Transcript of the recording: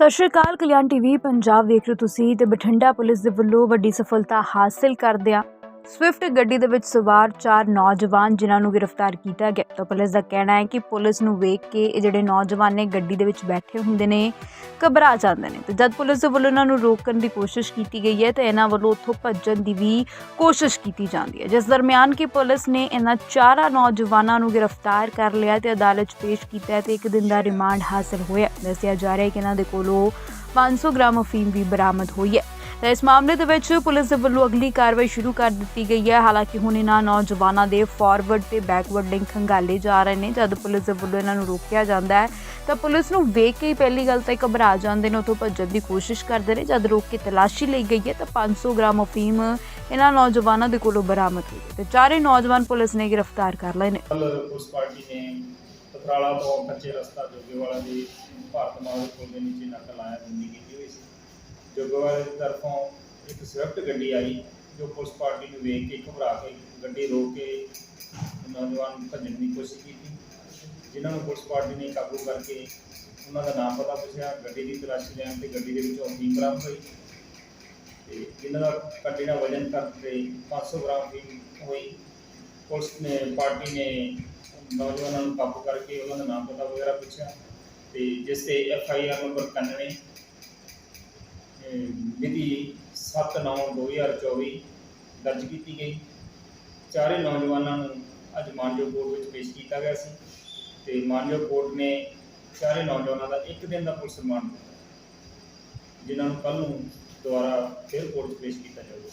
ਸਤਿ ਸ਼੍ਰੀ ਅਕਾਲ, ਕਲਿਆਣ ਟੀਵੀ, ਪੰਜਾਬ ਵੇਖ ਰਹੇ ਹੋ ਤੁਸੀਂ ਤੇ ਬਠਿੰਡਾ ਪੁਲਿਸ ਦੇ ਵੱਲੋਂ ਵੱਡੀ ਸਫਲਤਾ ਹਾਸਲ ਕਰਦਿਆਂ ਸਵਿਫਟ ਗੱਡੀ ਦੇ ਵਿੱਚ ਸਵਾਰ ਚਾਰ ਨੌਜਵਾਨ ਜਿਨ੍ਹਾਂ ਨੂੰ ਗ੍ਰਿਫਤਾਰ ਕੀਤਾ ਗਿਆ। ਤਾਂ ਪੁਲਿਸ ਦਾ ਕਹਿਣਾ ਹੈ ਕਿ ਪੁਲਿਸ ਨੂੰ ਵੇਖ ਕੇ ਇਹ ਜਿਹੜੇ ਨੌਜਵਾਨ ਨੇ ਗੱਡੀ ਦੇ ਵਿੱਚ ਬੈਠੇ ਹੁੰਦੇ ਨੇ, ਘਬਰਾ ਜਾਂਦੇ ਨੇ। ਤੇ ਜਦ ਪੁਲਿਸ ਦੇ ਵੱਲੋਂ ਇਹਨਾਂ ਨੂੰ ਰੋਕਣ ਦੀ ਕੋਸ਼ਿਸ਼ ਕੀਤੀ ਗਈ ਹੈ, ਤਾਂ ਇਹਨਾਂ ਵੱਲੋਂ ਉੱਥੋਂ ਭੱਜਣ ਦੀ ਵੀ ਕੋਸ਼ਿਸ਼ ਕੀਤੀ ਜਾਂਦੀ ਹੈ। ਜਿਸ ਦਰਮਿਆਨ ਕਿ ਪੁਲਿਸ ਨੇ ਇਹਨਾਂ ਚਾਰਾਂ ਨੌਜਵਾਨਾਂ ਨੂੰ ਗ੍ਰਿਫਤਾਰ ਕਰ ਲਿਆ ਤੇ ਅਦਾਲਤ 'ਚ ਪੇਸ਼ ਕੀਤਾ ਹੈ ਤੇ ਇੱਕ ਦਿਨ ਦਾ ਰਿਮਾਂਡ ਹਾਸਲ ਹੋਇਆ। ਦੱਸਿਆ ਜਾ ਰਿਹਾ ਹੈ ਕਿ ਇਹਨਾਂ ਦੇ ਕੋਲੋਂ 500 ਗ੍ਰਾਮ ਅਫੀਮ ਵੀ ਬਰਾਮਦ ਹੋਈ ਹੈ। ਤਾਂ ਇਸ ਮਾਮਲੇ ਦੇ ਵਿੱਚ ਪੁਲਿਸ ਦੇ ਵੱਲੋਂ ਅਗਲੀ ਕਾਰਵਾਈ ਸ਼ੁਰੂ ਕਰ ਦਿੱਤੀ ਗਈ ਹੈ। ਹਾਲਾਂਕਿ ਹੁਣ ਇਹਨਾਂ ਨੌਜਵਾਨਾਂ ਦੇ ਫਾਰਵਰਡ ਤੇ ਬੈਕਵਰਡ ਲਿੰਕ ਖੰਗਾਲੇ ਜਾ ਰਹੇ ਨੇ। ਜਦ ਪੁਲਿਸ ਦੇ ਵੱਲੋਂ ਇਹਨਾਂ ਨੂੰ ਰੋਕਿਆ ਜਾਂਦਾ ਹੈ, ਤਾਂ ਪੁਲਿਸ ਨੂੰ ਵੇਖ ਕੇ ਹੀ ਪਹਿਲੀ ਗੱਲ ਤਾਂ ਘਬਰਾ ਜਾਂਦੇ ਨੇ, ਉੱਥੋਂ ਭੱਜਣ ਦੀ ਕੋਸ਼ਿਸ਼ ਕਰਦੇ ਨੇ। ਜਦ ਰੋਕ ਕੇ ਤਲਾਸ਼ੀ ਲਈ ਗਈ ਹੈ, ਤਾਂ 500 ਗ੍ਰਾਮ ਅਫੀਮ ਇਹਨਾਂ ਨੌਜਵਾਨਾਂ ਦੇ ਕੋਲੋਂ ਬਰਾਮਦ ਹੋਈ ਹੈ ਤੇ ਚਾਰੇ ਨੌਜਵਾਨ ਪੁਲਿਸ ਨੇ ਗ੍ਰਿਫਤਾਰ ਕਰ ਲਏ ਨੇ। ਪੁਲਿਸ ਪਾਰਟੀ ਨੇ ਪਥਰਾਲਾ ਤੋਂ ਕੱਚੇ ਰਸਤਾ ਜੋਗੇਵਾਲਾ ਦੀ ਭਾਰਤ ਮਾਲ ਪੁਲ ਦੇ ਨੀਚੇ ਨਕਲ ਲਾਇਆ ਬੰਦੀ ਕੀਤੀ ਹੋਈ ਸੀ ਜੋਗੇਵਾਲੇ ਦੀ ਤਰਫੋਂ ਇੱਕ ਸਵਿਫਟ ਗੱਡੀ ਆਈ, ਜੋ ਪੁਲਿਸ ਪਾਰਟੀ ਨੂੰ ਵੇਖ ਕੇ ਘਬਰਾ ਕੇ ਗੱਡੀ ਰੋਕ ਕੇ ਨੌਜਵਾਨ ਭੱਜਣ ਦੀ ਕੋਸ਼ਿਸ਼ ਕੀਤੀ, ਜਿਨ੍ਹਾਂ ਨੂੰ ਪੁਲਿਸ ਪਾਰਟੀ ਨੇ ਕਾਬੂ ਕਰਕੇ ਉਹਨਾਂ ਦਾ ਨਾਮ ਪਤਾ ਪੁੱਛਿਆ, ਗੱਡੀ ਦੀ ਤਲਾਸ਼ੀ ਲੈਣ ਤੇ ਗੱਡੀ ਦੇ ਵਿੱਚੋਂ ਅਫੀਮ ਬਰਾਮਦ ਹੋਈ ਤੇ ਜਿਨ੍ਹਾਂ ਦਾ ਗੱਡੀ ਦਾ ਵਜ਼ਨ ਕਰਕੇ 500 ਗ੍ਰਾਮ ਅਫੀਮ ਹੋਈ। ਪੁਲਿਸ ਨੇ, ਪਾਰਟੀ ਨੇ ਨੌਜਵਾਨਾਂ ਨੂੰ ਕਾਬੂ ਕਰਕੇ ਉਹਨਾਂ ਦਾ ਨਾਮ ਪਤਾ ਵਗੈਰਾ ਪੁੱਛਿਆ ਤੇ ਜਿਸ ਤੇ ਐਫ ਆਈ ਆਰ ਨੰਬਰ 91 ਮਿਤੀ 7/9/2024 ਦਰਜ ਕੀਤੀ ਗਈ। ਚਾਰੇ ਨੌਜਵਾਨਾਂ ਨੂੰ ਅੱਜ ਮਾਨਯੋਗ ਕੋਰਟ ਵਿੱਚ ਪੇਸ਼ ਕੀਤਾ ਗਿਆ ਸੀ ਤੇ ਮਾਨਯੋਗ ਕੋਰਟ ਨੇ ਚਾਰੇ ਨੌਜਵਾਨਾਂ ਦਾ ਇੱਕ ਦਿਨ ਦਾ ਪੁਲਿਸ ਰਿਮਾਂਡ ਦਿੱਤਾ। ਜਿਨ੍ਹਾਂ ਨੂੰ ਕੱਲ ਨੂੰ ਦੁਬਾਰਾ ਫਿਰ ਕੋਰਟ 'ਚ ਪੇਸ਼ ਕੀਤਾ ਜਾਊਗਾ।